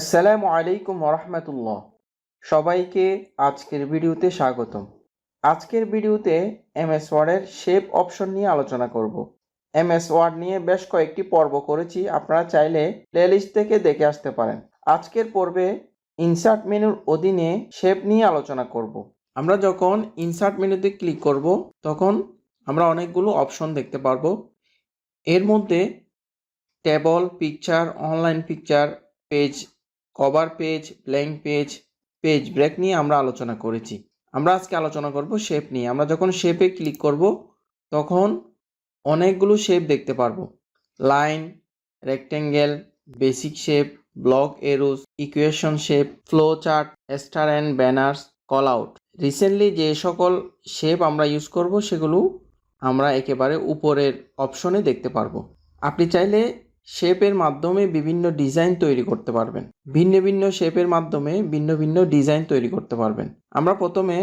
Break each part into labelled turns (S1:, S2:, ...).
S1: আসসালামু আলাইকুম রহমতুল্লাহ সবাইকে আজকের ভিডিওতে স্বাগতম। আজকের ভিডিওতে এমএস ওয়ার্ডের শেপ অপশন নিয়ে আলোচনা করব। এমএস ওয়ার্ড নিয়ে বেশ কয়েকটি পর্ব করেছি, আপনারা চাইলে প্লেলিস্ট থেকে দেখে আসতে পারেন। আজকের পর্বে ইনসার্ট মেনুর অধীনে শেপ নিয়ে আলোচনা করব। আমরা যখন ইনসার্ট মেনুতে ক্লিক করব, তখন আমরা অনেকগুলো অপশন দেখতে পারব। এর মধ্যে table picture online picture page cover page blank page page break নিয়ে আমরা আলোচনা করেছি। আমরা আজকে আলোচনা করব শেপ নিয়ে। আমরা যখন শেপে ক্লিক করব, তখন অনেকগুলো শেপ দেখতে পারব। Line rectangle basic shape block arrows equation shape flow chart star and banners callout recently যে সকল শেপ আমরা ইউজ করব, সেগুলো আমরা একেবারে উপরের অপশনে দেখতে পারব। আপনি চাইলে শেপের মাধ্যমে বিভিন্ন ডিজাইন তৈরি করতে পারবেন। ভিন্ন ভিন্ন শেপের মাধ্যমে ভিন্ন ভিন্ন ডিজাইন তৈরি করতে পারবেন। আমরা প্রথমে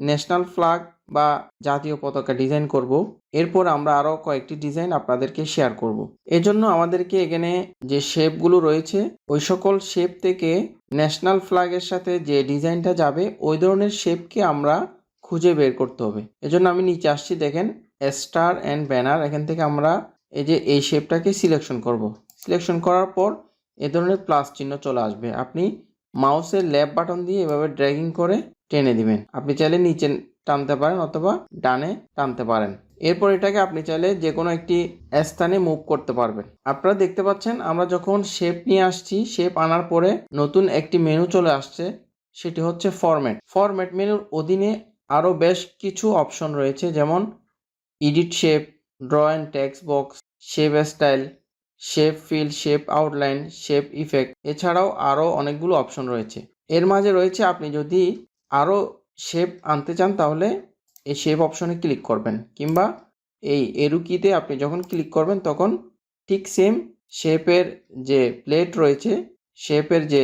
S1: ন্যাশনাল ফ্ল্যাগ বা জাতীয় পতাকা ডিজাইন করব। এরপর আমরা আরও কয়েকটি ডিজাইন আপনাদেরকে শেয়ার করব। এজন্য আমাদেরকে এখানে যে শেপগুলো রয়েছে, ওই সকল শেপ থেকে ন্যাশনাল ফ্ল্যাগের সাথে যে ডিজাইনটা যাবে, ওই ধরনের শেপকে আমরা খুঁজে বের করতে হবে। এজন্য আমি নিচে আসছি, দেখেন, স্টার অ্যান্ড ব্যানার। এখান থেকে আমরা এই যে এই শেপটাকে সিলেকশন করব। সিলেকশন করার পর এ ধরনের প্লাস চিহ্ন চলে আসবে। আপনি মাউসের ল্যাব বাটন দিয়ে এভাবে ড্র্যাগিং করে টেনে দিবেন। আপনি চাইলে নিচে টানতে পারেন অথবা ডানে টানতে পারেন। এরপর এটাকে আপনি চাইলে যে কোনো একটি স্থানে মুভ করতে পারবেন। আপনারা দেখতে পাচ্ছেন, আমরা যখন শেপ নিয়ে আসছি শেপ আনার পরে নতুন একটি মেনু চলে আসছে, সেটি হচ্ছে ফরম্যাট ফরম্যাট মেনুর অধীনে আরও বেশ কিছু অপশন রয়েছে, যেমন edit shape draw and text box shape style shape fill shape outline shape effect এছাড়াও আরও অনেকগুলো অপশন রয়েছে। এর মাঝে রয়েছে আপনি যদি আরও শেপ আনতে চান তাহলে এই শেপ অপশনে ক্লিক করবেন। কিংবা এই এরুকিতে আপনি যখন ক্লিক করবেন তখন ঠিক সেম শেপের যে প্লেট রয়েছে শেপের যে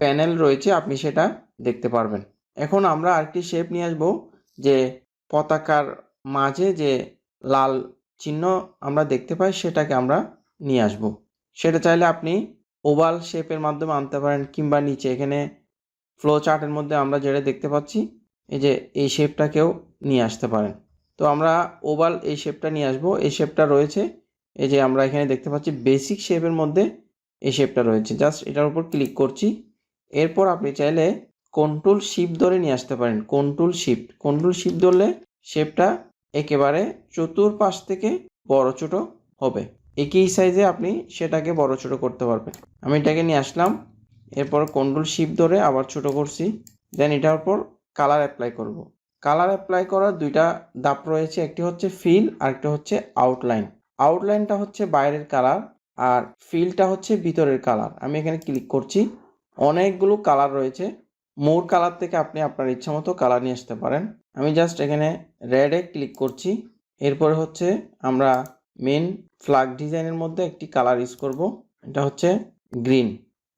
S1: প্যানেল রয়েছে আপনি সেটা দেখতে পারবেন। এখন আমরা আরেকটি শেপ নিয়ে আসব যে পতাকার মাঝে যে লাল চিহ্ন আমরা দেখতে পাই, সেটাকে আমরা নিয়ে আসব। সেটা চাইলে আপনি ওভাল শেপের মাধ্যমে আনতে পারেন কিংবা নিচে এখানে ফ্লো চার্টের মধ্যে আমরা যেটা দেখতে পাচ্ছি, এই যে এই শেপটাকেও নিয়ে আসতে পারেন। তো আমরা ওভাল এই শেপটা নিয়ে আসব, এই শেপটা রয়েছে, এই যে আমরা এখানে দেখতে পাচ্ছি বেসিক শেপের মধ্যে এই শেপটা রয়েছে। জাস্ট এটার উপর ক্লিক করছি, এরপর আপনি চাইলে কন্ট্রোল শিপ ধরে নিয়ে আসতে পারেন। কন্ট্রোল শিফট কন্ট্রোল শিফট ধরলে শেপটা একেবারে চতুর্পাশ থেকে বড় ছোট হবে। একই সাইজে আপনি সেটাকে বড় ছোট করতে পারবেন। আমি এটাকে নিয়ে আসলাম। এরপর কন্ট্রোল শিপ ধরে আবার ছোট করছি। দেন এটার উপর কালার অ্যাপ্লাই করব। কালার অ্যাপ্লাই করার দুইটা দাপ রয়েছে। একটি হচ্ছে ফিল আর একটা হচ্ছে আউটলাইন আউটলাইনটা হচ্ছে বাইরের কালার আর ফিলটা হচ্ছে ভিতরের কালার আমি এখানে ক্লিক করছি। অনেকগুলো কালার রয়েছে। মোর কালার থেকে আপনি আপনার ইচ্ছা মতো কালার নিয়ে আসতে পারেন। আমি জাস্ট এখানে রেডে ক্লিক করছি। এরপরে হচ্ছে আমরা মেন ফ্লাগ ডিজাইনের মধ্যে একটি কালার ইউজ করব। এটা হচ্ছে গ্রিন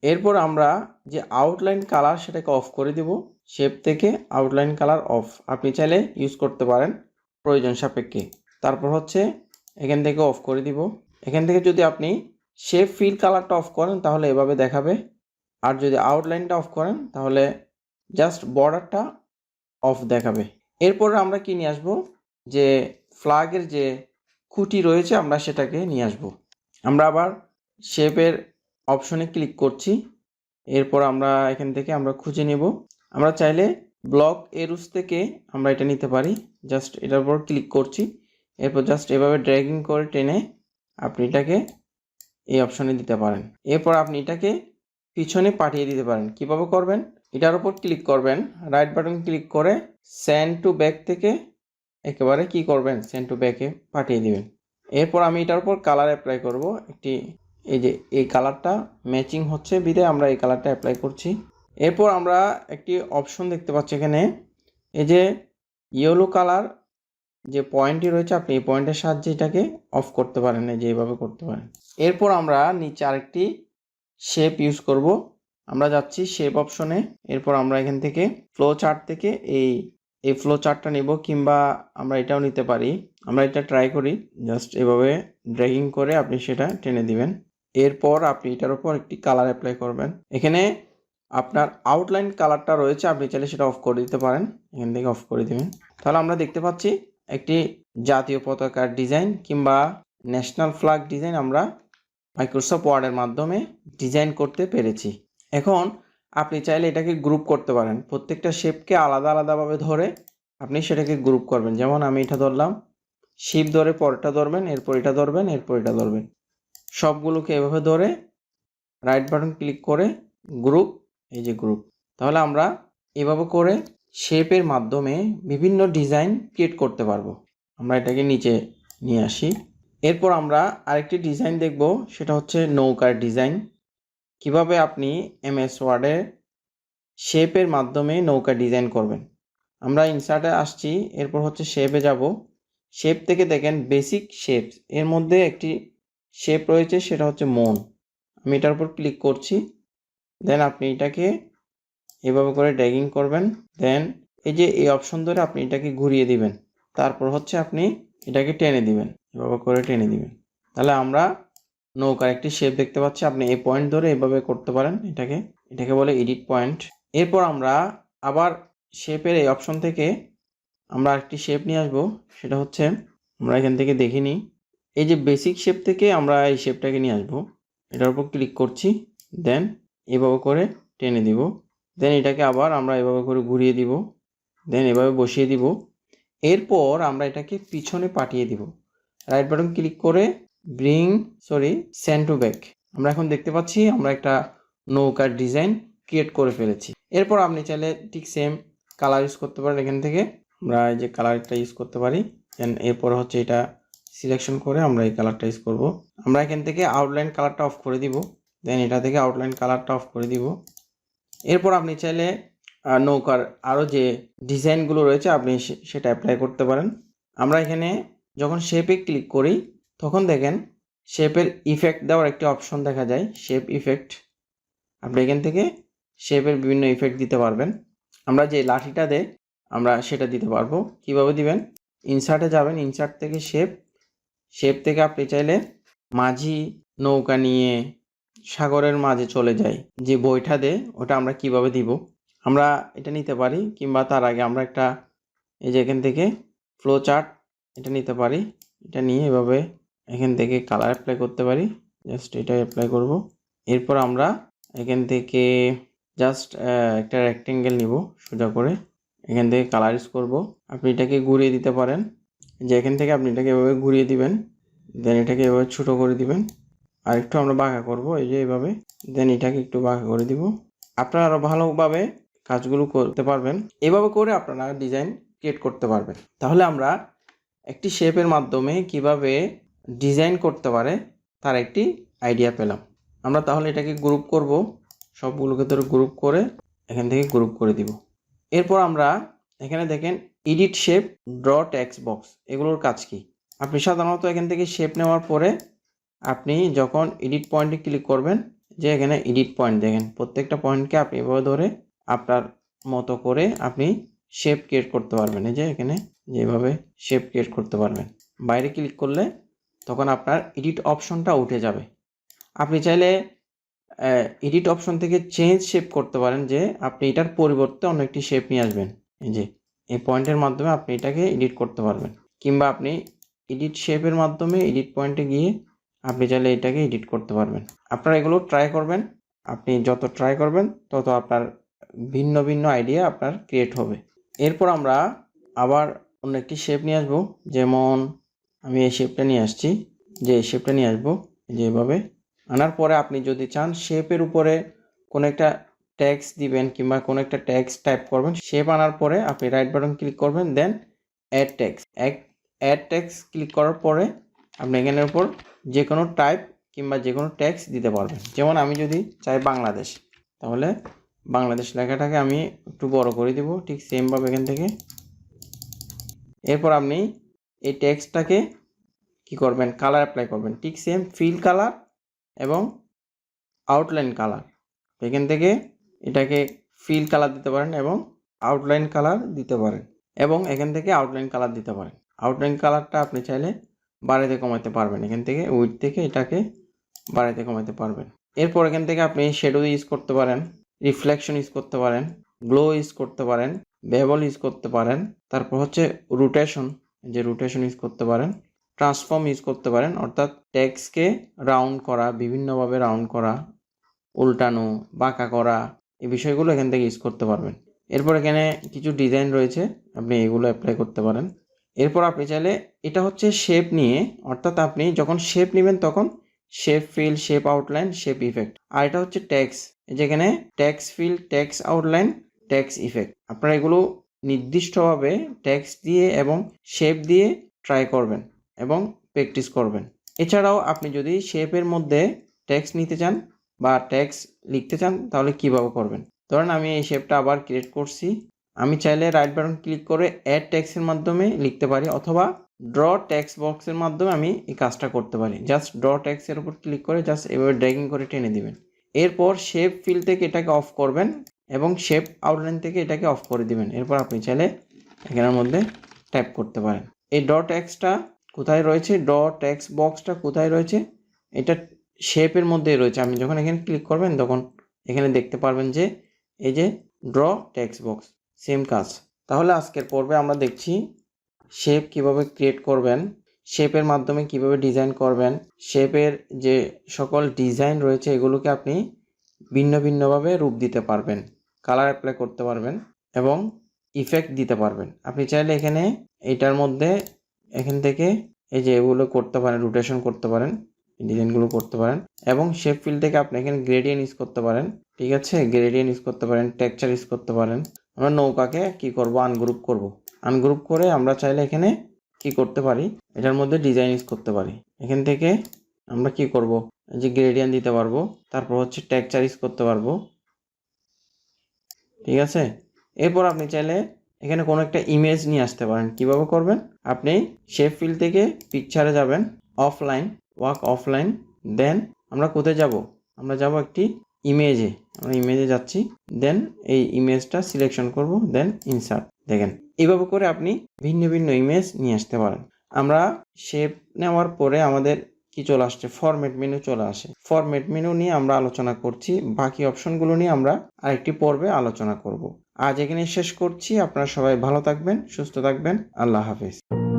S1: এরপর আমরা যে আউটলাইন কালার সেটাকে অফ করে দেব শেপ থেকে আউটলাইন কালার অফ আপনি চাইলে ইউজ করতে পারেন প্রয়োজন সাপেক্ষে। তারপর হচ্ছে এখান থেকে অফ করে দিব। এখান থেকে যদি আপনি শেপ ফিল কালারটা অফ করেন, তাহলে এভাবে দেখাবে। আর যদি আউটলাইনটা অফ করেন, তাহলে জাস্ট বর্ডারটা অফ দেখাবে। এরপর আমরা কি নিয়ে আসব? যে ফ্লাগের যে খুঁটি রয়েছে, আমরা সেটাকে নিয়ে আসব। আমরা আবার শেপের অপশনে ক্লিক করছি। এরপর আমরা এখান থেকে আমরা খুঁজে নেব। আমরা চাইলে ব্লক এরুস থেকে আমরা এটা নিতে পারি। জাস্ট এটার উপর ক্লিক করছি। এরপর জাস্ট এভাবে ড্র্যাগিং করে টেনে আপনি এটাকে এই অপশনে দিতে পারেন। এরপর আপনি এটাকে পিছনে পাঠিয়ে দিতে পারেন। কীভাবে করবেন? এটার উপর ক্লিক করবেন। রাইট বাটন ক্লিক করে স্যান্ড টু ব্যাক থেকে একেবারে কি করবেন? সেন্ড টু ব্যাকে পাঠিয়ে দিবেন। এরপর আমি এটার উপর কালার অ্যাপ্লাই করব। একটি, এই যে, এই কালারটা ম্যাচিং হচ্ছে বিদে আমরা এই কালারটা অ্যাপ্লাই করছি। এরপর আমরা একটি অপশন দেখতে পাচ্ছি এখানে। এই যে ইয়েলো কালার যে পয়েন্টটি রয়েছে, আপনি এই পয়েন্টের সাহায্যে এটাকে অফ করতে পারেন যে এইভাবে করতে পারেন। এরপর আমরা নিচে আরেকটি শেপ ইউজ করব। আমরা যাচ্ছি শেপ অপশনে এরপর আমরা এখান থেকে ফ্লো চার্ট থেকে এই এই ফ্লো চার্টটা নেব কিংবা আমরা এটাও নিতে পারি। আমরা এটা ট্রাই করি। জাস্ট এভাবে ড্র্যাগিং করে আপনি সেটা টেনে দিবেন। এরপর আপনি এটার উপর একটি কালার অ্যাপ্লাই করবেন। এখানে আপনার আউটলাইন কালারটা রয়েছে, আপনি চাইলে সেটা অফ করে দিতে পারেন। এখান থেকে অফ করে দেবেন। তাহলে আমরা দেখতে পাচ্ছি একটি জাতীয় পতাকার ডিজাইন কিংবা ন্যাশনাল ফ্ল্যাগ ডিজাইন আমরা মাইক্রোসফট ওয়ার্ডের মাধ্যমে ডিজাইন করতে পেরেছি। এখন আপনি চাইলে এটাকে গ্রুপ করতে পারেন। প্রত্যেকটা শেপকে আলাদা আলাদাভাবে ধরে আপনি সেটাকে গ্রুপ করবেন। যেমন আমি এটা ধরলাম শিপ ধরে পরেরটা ধরবেন, এরপর এটা ধরবেন, এরপর এটা ধরবেন। সবগুলোকে এভাবে ধরে রাইট বাটন ক্লিক করে গ্রুপ এই যে গ্রুপ তাহলে আমরা এভাবে করে শেপের মাধ্যমে বিভিন্ন ডিজাইন ক্রিয়েট করতে পারব। আমরা এটাকে নিচে নিয়ে আসি। এরপর আমরা আরেকটি ডিজাইন দেখব, সেটা হচ্ছে নৌকার ডিজাইন কীভাবে আপনি এমএস ওয়ার্ডে শেপের মাধ্যমে নৌকা ডিজাইন করবেন? আমরা ইনসার্টে আসছি, এরপর হচ্ছে শেপে যাব। শেপ থেকে দেখেন বেসিক শেপ এর মধ্যে একটি শেপ রয়েছে, সেটা হচ্ছে মন। আমি এটার উপর ক্লিক করছি। দেন আপনি এটাকে এভাবে করে ড্যাগিং করবেন। দেন এই যে এই অপশন ধরে আপনি এটাকে ঘুরিয়ে দিবেন। তারপর হচ্ছে আপনি এটাকে টেনে দিবেন। এভাবে করে টেনে দিবেন। তাহলে আমরা নৌকার একটি শেপ দেখতে পাচ্ছি। আপনি এই পয়েন্ট ধরে এভাবে করতে পারেন এটাকে। এটাকে বলে এডিট পয়েন্ট এরপর আমরা আবার শেপের এই অপশন থেকে আমরা একটি শেপ নিয়ে আসব। সেটা হচ্ছে আমরা এখান থেকে দেখে নিই। এই যে বেসিক শেপ থেকে আমরা এই শেপটাকে নিয়ে আসব। এটার উপর ক্লিক করছি। দেন এভাবে করে টেনে দিব। দেন এটাকে আবার আমরা এভাবে করে ঘুরিয়ে দিব। দেন এভাবে বসিয়ে দিব। এরপর আমরা এটাকে পিছনে পাঠিয়ে দিব। রাইট বাটন ক্লিক করে bring sorry send to back আমরা এখন দেখতে পাচ্ছি আমরা একটা নৌকার ডিজাইন ক্রিয়েট করে ফেলেছি। এরপর আপনি চাইলে ঠিক সেম কালার ইউজ করতে পারেন এখান থেকে। আমরা এই যে কালারটা ইউজ করতে পারি। দেন এরপর হচ্ছে এটা সিলেকশন করে আমরা এই কালারটা ইউজ করব। আমরা এখান থেকে আউটলাইন কালারটা অফ করে দিব। দেন এটা থেকে আউটলাইন কালারটা অফ করে দিব। এরপর আপনি চাইলে নৌকার আরও যে ডিজাইনগুলো রয়েছে, আপনি সেটা অ্যাপ্লাই করতে পারেন। আমরা এখানে যখন শেপে ক্লিক করি তখন দেখেন শেপের ইফেক্ট দেওয়ার একটি অপশন দেখা যায় শেপ ইফেক্ট আপনি এখান থেকে শেপের বিভিন্ন ইফেক্ট দিতে পারবেন। আমরা যে লাঠিটা দেয় আমরা সেটা দিতে পারব। কীভাবে দিবেন? ইনসার্টে যাবেন ইনসার্ট থেকে শেপ শেপ থেকে আপনি চাইলে মাঝি নৌকা নিয়ে সাগরের মাঝে চলে যায় যে বইটা দে ওটা আমরা কীভাবে দিব? আমরা এটা নিতে পারি, কিংবা তার আগে আমরা একটা এই যে এখান থেকে ফ্লো চার্ট এটা নিতে পারি। এটা নিয়ে এভাবে এখান থেকে কালার অ্যাপ্লাই করতে পারি জাস্ট এটা অ্যাপ্লাই করব। এরপর আমরা এখান থেকে জাস্ট একটা রেক্টেঙ্গেল নিব সোজা করে। এখান থেকে কালার ইউজ করব। আপনি এটাকে ঘুরিয়ে দিতে পারেন। যে এখান থেকে আপনি এটাকে এভাবে ঘুরিয়ে দিবেন দেন এটাকে এভাবে ছোটো করে দিবেন। আর একটু আমরা বাঁকা করব, এই যে এইভাবে দেন এটাকে একটু বাঁকা করে দিব। আপনারা আরও ভালোভাবে কাজগুলো করতে পারবেন। এভাবে করে আপনারা ডিজাইন ক্রিয়েট করতে পারবেন। তাহলে আমরা একটি শেপের মাধ্যমে কীভাবে ডিজাইন করতে পারে, তার একটি আইডিয়া পেলাম। আমরা তাহলে এটাকে গ্রুপ করব। সবগুলোকে ধরে গ্রুপ করে এখান থেকে গ্রুপ করে দিব। এরপর আমরা এখানে দেখেন edit shape draw text box এগুলোর কাজ কি? আপনি সাধারণত এখান থেকে শেপ নেওয়ার পরে আপনি যখন এডিট পয়েন্টে ক্লিক করবেন, যে এখানে এডিট পয়েন্ট দেখেন, প্রত্যেকটা পয়েন্টকে আপনি এভাবে ধরে আপনার মতো করে আপনি শেপ ক্রিয়েট করতে পারবেন। এই যে এখানে যেভাবে শেপ ক্রিয়েট করতে পারবেন। বাইরে ক্লিক করলে তখন আপনার এডিট অপশনটা উঠে যাবে। আপনি চাইলে এডিট অপশন থেকে চেঞ্জ শেপ করতে পারেন যে আপনি এটার পরিবর্তে অন্য একটি শেপ নিয়ে আসবেন। যে, এই পয়েন্টের মাধ্যমে আপনি এটাকে এডিট করতে পারবেন। কিংবা আপনি এডিট শেপের মাধ্যমে এডিট পয়েন্টে গিয়ে আপনি চাইলে এটাকে এডিট করতে পারবেন। আপনারা এগুলো ট্রাই করবেন। আপনি যত ট্রাই করবেন, তত আপনার ভিন্ন ভিন্ন আইডিয়া আপনার ক্রিয়েট হবে। এরপর আমরা আবার অন্য একটি শেপ নিয়ে আসব। যেমন আমি এই শেপটা নিয়ে আসছি। যে এই শেপটা নিয়ে আসব যে এভাবে। আনার পরে আপনি যদি চান শেপের উপরে কোনো একটা ট্যাক্স দিবেন কিংবা কোনো একটা ট্যাক্স টাইপ করবেন। শেপ আনার পরে আপনি রাইট বাটন ক্লিক করবেন দেন অ্যাড ট্যাক্স এক অ্যাড ট্যাক্স ক্লিক করার পরে আপনি এখানের উপর যে কোনো টাইপ কিংবা যে কোনো ট্যাক্স দিতে পারবেন। যেমন আমি যদি চাই বাংলাদেশ, তাহলে বাংলাদেশ লেখাটাকে আমি একটু বড় করে দিব, ঠিক সেমভাবে এখান থেকে। এরপর আপনি এই ট্যাক্সটাকে কি করবেন? কালার অ্যাপ্লাই করবেন। ঠিক সেম ফিল কালার এবং আউটলাইন কালার এখান থেকে এটাকে ফিল কালার দিতে পারেন এবং আউটলাইন কালার দিতে পারেন এবং এখান থেকে আউটলাইন কালার দিতে পারেন। আউটলাইন কালারটা আপনি চাইলে বাড়াতে কমাতে পারবেন। এখান থেকে উইথ থেকে এটাকে বাড়াতে কমাতে পারবেন। এরপর এখান থেকে আপনি শেডো ইউজ করতে পারেন রিফ্লেকশন ইউজ করতে পারেন গ্লো ইউজ করতে পারেন বেবল ইউজ করতে পারেন। তারপর হচ্ছে রোটেশন যে রোটেশন ইউজ করতে পারেন ট্রান্সফর্ম ইউজ করতে পারেন, অর্থাৎ ট্যাক্সকে রাউন্ড করা, বিভিন্নভাবে রাউন্ড করা, উল্টানো, বাঁকা করা, এই বিষয়গুলো এখান থেকে ইউজ করতে পারবেন। এরপর এখানে কিছু ডিজাইন রয়েছে, আপনি এগুলো অ্যাপ্লাই করতে পারেন। এরপর আপনি চাইলে এটা হচ্ছে শেপ নিয়ে, অর্থাৎ আপনি যখন শেপ নেবেন তখন shape fill shape outline shape effect আর এটা হচ্ছে ট্যাক্স যেখানে text fill text outline text effect আপনারা এগুলো নির্দিষ্টভাবে ট্যাক্স দিয়ে এবং শেপ দিয়ে ট্রাই করবেন এবং প্র্যাকটিস করবেন। এছাড়াও আপনি যদি শেপের মধ্যে ট্যাক্স নিতে চান বা ট্যাক্স লিখতে চান, তাহলে কীভাবে করবেন? ধরেন আমি এই শেপটা আবার ক্রিয়েট করছি। আমি চাইলে রাইট বাটন ক্লিক করে অ্যাড ট্যাক্সের মাধ্যমে লিখতে পারি অথবা ড্র ট্যাক্স বক্সের মাধ্যমে আমি এই কাজটা করতে পারি। জাস্ট ড্র ট্যাক্সের উপর ক্লিক করে জাস্ট এভাবে ড্র্যাগিং করে টেনে দিবেন। এরপর শেপ ফিল থেকে এটাকে অফ করবেন। এবং শেপ আউটলাইন থেকে এটাকে অফ করে দিবেন। এরপর আপনি চাইলে এখানের মধ্যে ট্যাপ করতে পারেন। এই ডট ট্যাক্সটা কোথায় রয়েছে? ড ট্যাক্স বক্সটা কোথায় রয়েছে? এটা শেপের মধ্যেই রয়েছে। আপনি যখন এখানে ক্লিক করবেন, তখন এখানে দেখতে পারবেন যে এই যে ড্র ট্যাক্স বক্স সেম কাজ। তাহলে আজকের পর্বে আমরা দেখছি শেপ কীভাবে ক্রিয়েট করবেন শেপের মাধ্যমে কীভাবে ডিজাইন করবেন শেপের যে সকল ডিজাইন রয়েছে, এগুলোকে আপনি ভিন্ন ভিন্নভাবে রূপ দিতে পারবেন। কালার অ্যাপ্লাই করতে পারবেন এবং ইফেক্ট দিতে পারবেন। আপনি চাইলে এখানে এইটার মধ্যে এখান থেকে এই যে এগুলো করতে পারেন রোটেশন করতে পারেন ডিজাইনগুলো করতে পারেন এবং শেপ ফিল থেকে আপনি এখানে গ্রেডিয়েন্ট ইউজ করতে পারেন, ঠিক আছে? গ্রেডিয়েন্ট ইউজ করতে পারেন টেক্সচার ইউজ করতে পারেন। আমরা নৌকাকে কি করব? আনগ্রুপ করব। আনগ্রুপ করে আমরা চাইলে এখানে কি করতে পারি? এটার মধ্যে ডিজাইন ইউজ করতে পারি। এখান থেকে আমরা কি করব? এই যে গ্রেডিয়েন্ট দিতে পারব, তারপর হচ্ছে টেক্সচার ইউজ করতে পারব। ঠিক আছে? এরপর আপনি চাইলে এখানে কোনো একটা ইমেজ নিয়ে আসতে পারেন। কীভাবে করবেন? আপনি শেপ ফিল থেকে পিকচারে যাবেন অফলাইন ওয়াক অফলাইন দেন আমরা কোথায় যাব? আমরা যাব একটি ইমেজে আমরা ইমেজে যাচ্ছি দেন এই ইমেজটা সিলেকশন করব দেন ইনসার্ট দেখেন, এইভাবে করে আপনি ভিন্ন ভিন্ন ইমেজ নিয়ে আসতে পারেন। আমরা শেপ নেওয়ার পরে আমাদের কি চলে আসছে? ফরম্যাট মেনু চলে আসে। ফরম্যাট মেনু নিয়ে আমরা আলোচনা করছি। বাকি অপশনগুলো নিয়ে আমরা আরেকটি পর্বে আলোচনা করব। আজ এখানে শেষ করছি। আপনারা সবাই ভালো থাকবেন, সুস্থ থাকবেন। আল্লাহ হাফিজ।